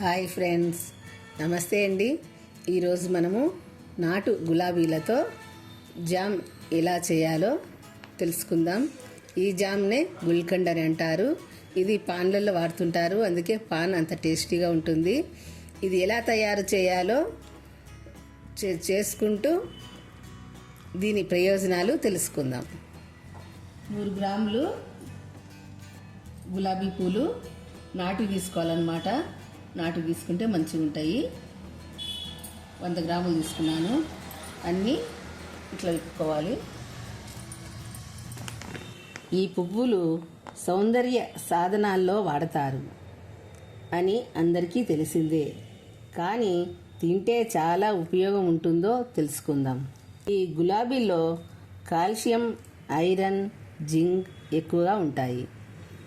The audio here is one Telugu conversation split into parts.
Hi friends. నమస్తే అండి. ఈరోజు మనము నాటు గులాబీలతో జామ్ ఎలా చేయాలో తెలుసుకుందాం. ఈ జామ్నే గుల్కండ్ అని అంటారు. ఇది పాన్లలో వాడుతుంటారు. అందుకే పాన్ అంత టేస్టీగా ఉంటుంది. ఇది ఎలా తయారు చేయాలో చే- చేసుకుంటూ దీని ప్రయోజనాలు తెలుసుకుందాం. నూరు గ్రాములు గులాబీ పూలు నాటు తీసుకోవాలన్నమాట. నాటు తీసుకుంటే మంచిగా ఉంటాయి వంద గ్రాములు తీసుకున్నాను. అన్నీ ఇట్లా విప్పుకోవాలి ఈ పువ్వులు సౌందర్య సాధనాల్లో వాడతారు అని అందరికీ తెలిసిందే. కానీ తింటే చాలా ఉపయోగం ఉంటుందో తెలుసుకుందాం. ఈ గులాబీలో కాల్షియం ఐరన్ జింక్ ఎక్కువగా ఉంటాయి.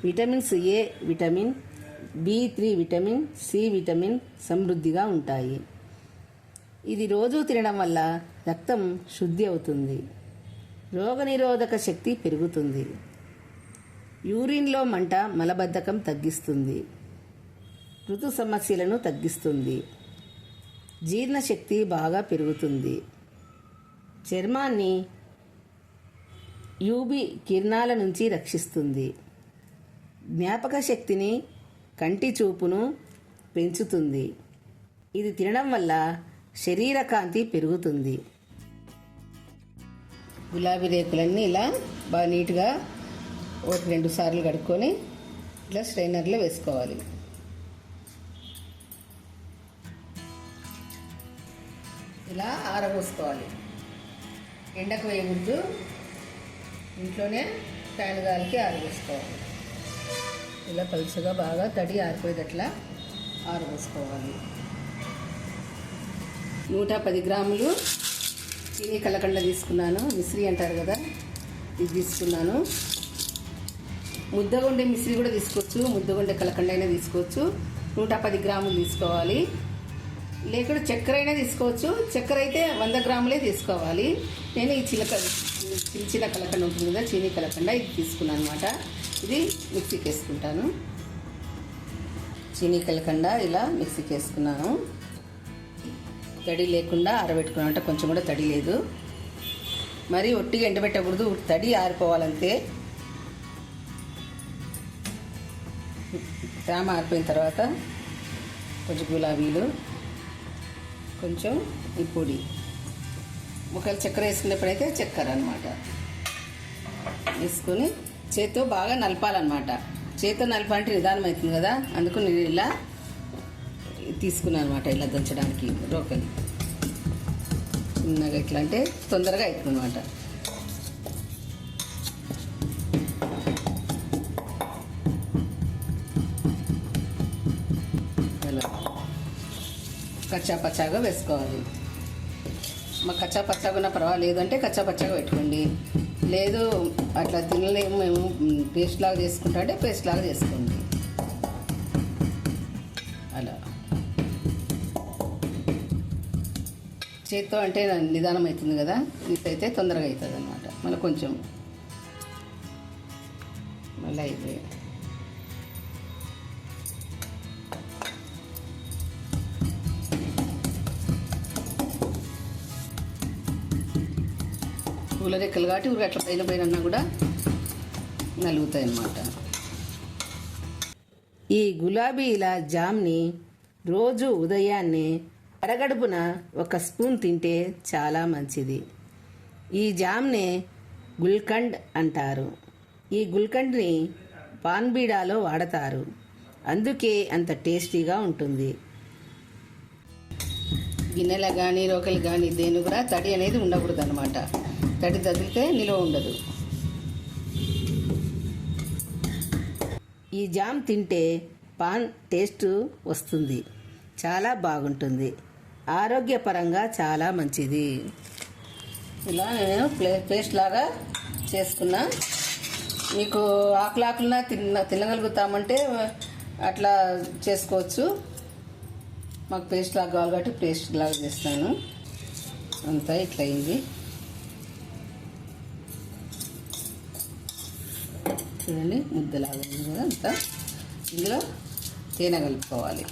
Vitamins A vitamin B three vitamin C vitamin సమృద్ధిగా ఉంటాయి. ఇది రోజు తినడం వల్ల రక్తం శుద్ధి అవుతుంది. రోగనిరోధక శక్తి పెరుగుతుంది. యూరిన్లో మంట మలబద్ధకం తగ్గిస్తుంది. ఋతు సమస్యలను తగ్గిస్తుంది. జీర్ణశక్తి బాగా పెరుగుతుంది. చర్మాన్ని యూబీ కిరణాల నుంచి రక్షిస్తుంది. జ్ఞాపక శక్తిని కంటి చూపును పెంచుతుంది. ఇది తినడం వల్ల శరీర కాంతి పెరుగుతుంది. గులాబీ రేకులన్నీ ఇలా బాగా నీట్గా ఒకటి రెండు సార్లు కడుక్కొని ఇట్లా స్ట్రైనర్లో వేసుకోవాలి. ఇలా ఆరబోసుకోవాలి. ఎండకు వేయకూడదు. ఇంట్లోనే ఫ్యాన్ గాలికి ఆరబోసుకోవాలి. ఇలా పలుచగా బాగా తడి ఆరిపోయేటట్లా ఆరబోసుకోవాలి. నూట పది గ్రాములు చీనీ కలకండ తీసుకున్నాను. మిశ్రీ అంటారు కదా ఇది తీసుకున్నాను. ముద్దగుండే మిశ్రీ కూడా తీసుకోవచ్చు. ముద్దగుండె కలకండ అయినా తీసుకోవచ్చు. నూట పది గ్రాములు తీసుకోవాలి. లేకుండా చక్కెర అయినా తీసుకోవచ్చు. చక్కెర అయితే వంద గ్రాములే తీసుకోవాలి. నేను ఈ చిలక చిన్న చిన్న కలకండ ఉంటుంది కదా చీనీ కలకండ ఇది తీసుకున్నాను అనమాట ఇది మిక్సీకి వేసుకుంటాను చీనీ కలకండ ఇలా మిక్సీకి వేసుకున్నాను తడి లేకుండా ఆరబెట్టుకున్నాను. అంటే కొంచెం కూడా తడి లేదు. మరి ఒట్టిగా ఎండబెట్టకూడదు. తడి ఆరిపోవాలంతే. తేమ ఆరిపోయిన తర్వాత కొంచెం గులాబీలు కొంచెం ఈ పొడి. ఒకవేళ చక్కెర వేసుకునేప్పుడైతే చక్కెర అనమాట వేసుకొని చేత్తో బాగా నలపాలన్నమాట. చేత్తో నలపాలంటే నిదానం అవుతుంది కదా? అందుకు నేను ఇలా తీసుకున్నాను అనమాట ఇలా దంచడానికి రోకలి. చిన్నగా ఇట్లా అంటే తొందరగా అవుతుంది అనమాట కచ్చా పచ్చాగా వేసుకోవాలి. మాకు కచ్చా పచ్చాగా ఉన్నా పర్వాలేదు అంటే కచ్చా పచ్చాగా పెట్టుకోండి. లేదు అట్లా తినలేము మేము పేస్ట్ లాగా చేసుకుంటా అంటే పేస్ట్ లాగా చేసుకోండి. అలా. చేత్తో అంటే నిదానం అవుతుంది కదా ఇదైతే తొందరగా అవుతుంది అనమాట మళ్ళీ కొంచెం. మళ్ళీ అయిపోయాయి పూల రెక్కలు కాబట్టి ఊరికి అట్లా పైన పైన కూడా నలుగుతాయి అన్నమాట ఈ గులాబీల జామ్ని రోజు ఉదయాన్నే అరగడుపున ఒక స్పూన్ తింటే చాలా మంచిది. ఈ జామ్నే గుల్కండ్ అంటారు. ఈ గుల్కండ్ని పాన్బీడాలో వాడతారు. అందుకే అంత టేస్టీగా ఉంటుంది. గిన్నెల కానీ రోకలు కానీ దేని కూడా తడి అనేది ఉండకూడదు అనమాట తడి తగిలితే నిలువ ఉండదు. ఈ జామ్ తింటే పాన్ టేస్ట్ వస్తుంది. చాలా బాగుంటుంది. ఆరోగ్యపరంగా చాలా మంచిది. ఇలా నేను ప్లే పేస్ట్ లాగా చేసుకున్నా. మీకు ఆకులాకులన తిన్న తినగలుగుతామంటే అట్లా చేసుకోవచ్చు. మాకు పేస్ట్ లాగా కావాలి కాబట్టి పేస్ట్ లాగా చేస్తాను. అంతా ఇట్లా అయింది చూడండి ముద్దలాగా ఉంది కదా అంతా. ఇందులో తేనె కలుపుకోవాలి.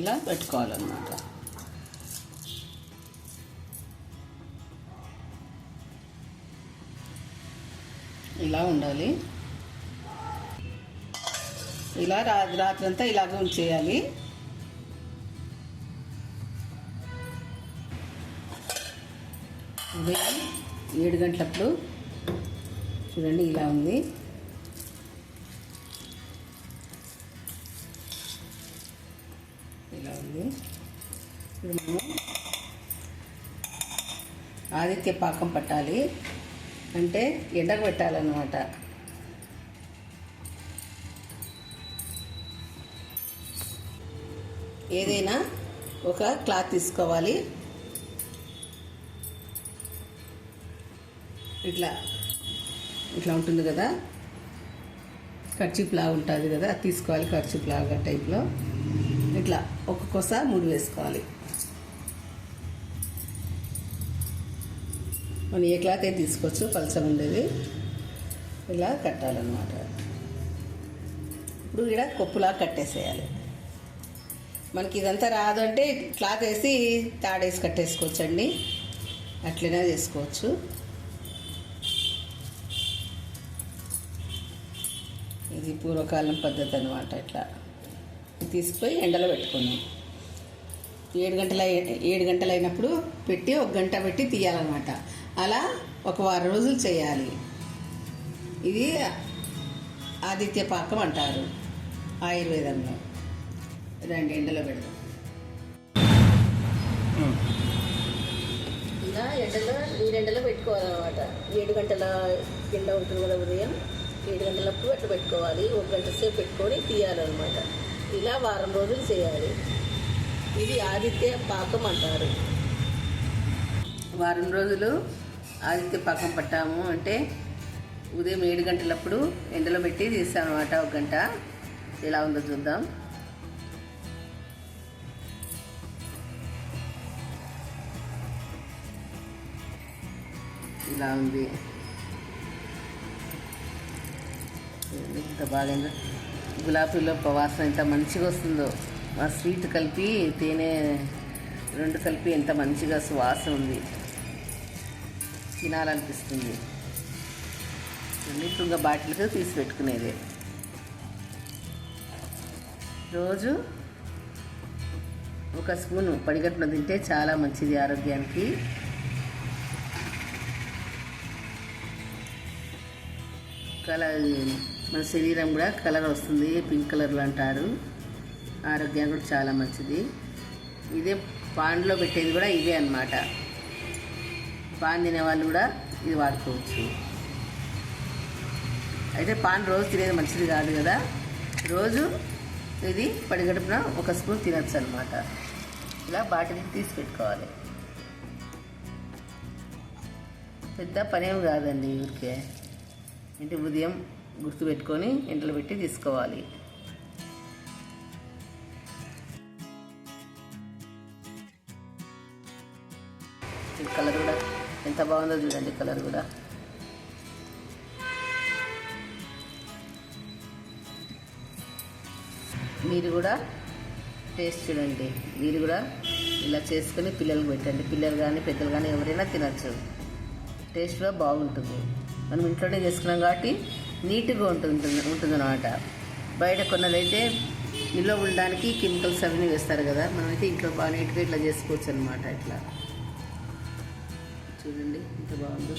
ఇలా పెట్టుకోవాలన్నమాట. ఇలా ఉండాలి. ఇలా రా రాత్రంతా ఇలాగ ఉంచేయాలి. ఉదయం ఏడు గంటలప్పుడు చూడండి ఇలా ఉంది. ఇప్పుడు మనం ఆదిత్య పాకం పట్టాలి. అంటే ఎండకు పెట్టాలన్నమాట ఏదైనా ఒక క్లాత్ తీసుకోవాలి. ఇట్లా ఇట్లా ఉంటుంది కదా. కర్చీప్ లాగా ఉంటుంది కదా. తీసుకోవాలి కర్చీప్ లాగా టైప్లో. ఇట్లా ఒక్కొక్కసారి మూడు వేసుకోవాలి. మనం ఏ క్లాత్ అయితే తీసుకోవచ్చు పలచం ఉండేది. ఇలా కట్టాలన్నమాట. ఇప్పుడు ఇక్కడ కొప్పులా కట్టేసేయాలి. మనకి ఇదంతా రాదు అంటే క్లాత్ వేసి తాడేసి కట్టేసుకోవచ్చండి. అట్లనే చేసుకోవచ్చు. ఇది పూర్వకాలం పద్ధతి అనమాట ఇట్లా. తీసుకుపోయి ఎండలో పెట్టుకున్నాం ఏడు గంటల ఏడు గంటలు అయినప్పుడు పెట్టి ఒక గంట పెట్టి తీయాలన్నమాట. అలా ఒక వారం రోజులు చేయాలి. ఇది ఆదిత్య పాకం అంటారు ఆయుర్వేదంలో. రండి ఎండలో పెడదాం. ఇలా ఎండలో నీరెండలో పెట్టుకోవాలన్నమాట. ఏడు గంటల ఎండ ఉంటుంది కదా ఉదయం. ఏడు గంటలప్పుడు అట్లా పెట్టుకోవాలి. ఒక గంట సేపు పెట్టుకొని తీయాలన్నమాట. ఇలా వారం రోజులు చేయాలి. ఇది ఆదిత్య పాకం అంటారు. వారం రోజులు ఆదిత్య పాకం పట్టాము అంటే ఉదయం ఏడు గంటలప్పుడు ఎండలో పెట్టి తీస్తామన్నమాట ఒక గంట. ఎలా ఉందో చూద్దాం. ఇలా ఉంది. ఎంత బాగా గులాబీలో వాసన ఎంత మంచిగా వస్తుందో. ఆ స్వీట్ కలిపి తేనె రెండు కలిపి ఎంత మంచిగా సువాసన ఉంది. తినాలనిపిస్తుంది. తుంగ ఇప్పుడు బాటిల్కి తీసి పెట్టుకునేది. రోజు ఒక స్పూను పడిగట్టున తింటే చాలా మంచిది ఆరోగ్యానికి. కలర్ మన శరీరం కూడా కలర్ వస్తుంది పింక్ కలర్లో అంటారు. ఆరోగ్యం కూడా చాలా మంచిది. ఇదే పాండ్లో పెట్టేది కూడా ఇదే అన్నమాట. పాన్ తినే వాళ్ళు కూడా ఇది వాడుకోవచ్చు. అయితే పాన్ రోజు తినేది మంచిది కాదు కదా? రోజు ఇది పడిగడుపున ఒక స్పూన్ తినచ్చు అనమాట ఇలా బాటిల్ తీసి పెట్టుకోవాలి. పెద్ద పనేం కాదండి ఊరికే. అంటే ఉదయం గుర్తుపెట్టుకొని ఇంట్లో పెట్టి తీసుకోవాలి. కలర్ కూడా ఎంత బాగుందో చూడండి కలర్ కూడా. మీరు కూడా టేస్ట్ చూడండి. మీరు కూడా ఇలా చేసుకొని పిల్లలకు పెట్టండి. పిల్లలు కానీ పెద్దలు కానీ ఎవరైనా తినచ్చు. టేస్ట్ కూడా బాగుంటుంది. మనం ఇంట్లోనే చేసుకున్నాం కాబట్టి నీట్గా ఉంటుంది ఉంటుందన్నమాట. బయట కొన్నదైతే నిల్వ ఉండడానికి కెమికల్స్ అవన్నీ వేస్తారు కదా. మనమైతే ఇంట్లో బాగా నీట్గా ఇట్లా చేసుకోవచ్చు అనమాట ఇట్లా. చూడండి ఎంత బాగుందో.